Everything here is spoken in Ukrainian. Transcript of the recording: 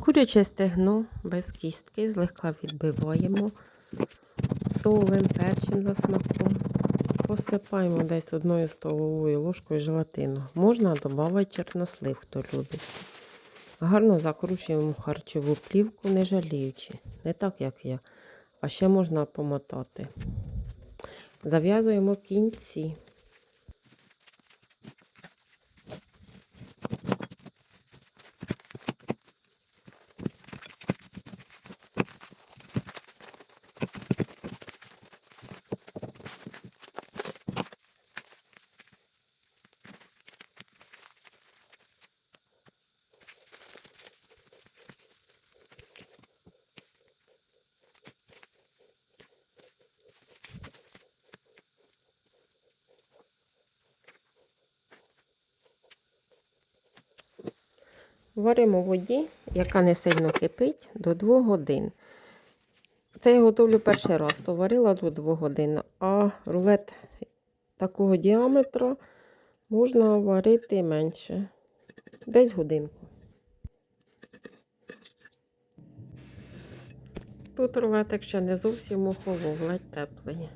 Куряче стегно без кістки, злегка відбиваємо, солим, перчим за смаком. Посипаємо десь одною столовою ложкою желатину. Можна додати чорнослив, хто любить. Гарно закручуємо харчову плівку, не жаліючи. Не так, як я. А ще можна помотати. Зав'язуємо кінці. Варимо в воді, яка не сильно кипить, до 2 годин. Це я готовлю перший раз, то варила до 2 годин. А рулет такого діаметра можна варити менше. Десь годинку. Тут рулетик ще не зовсім охолов, ледь теплий.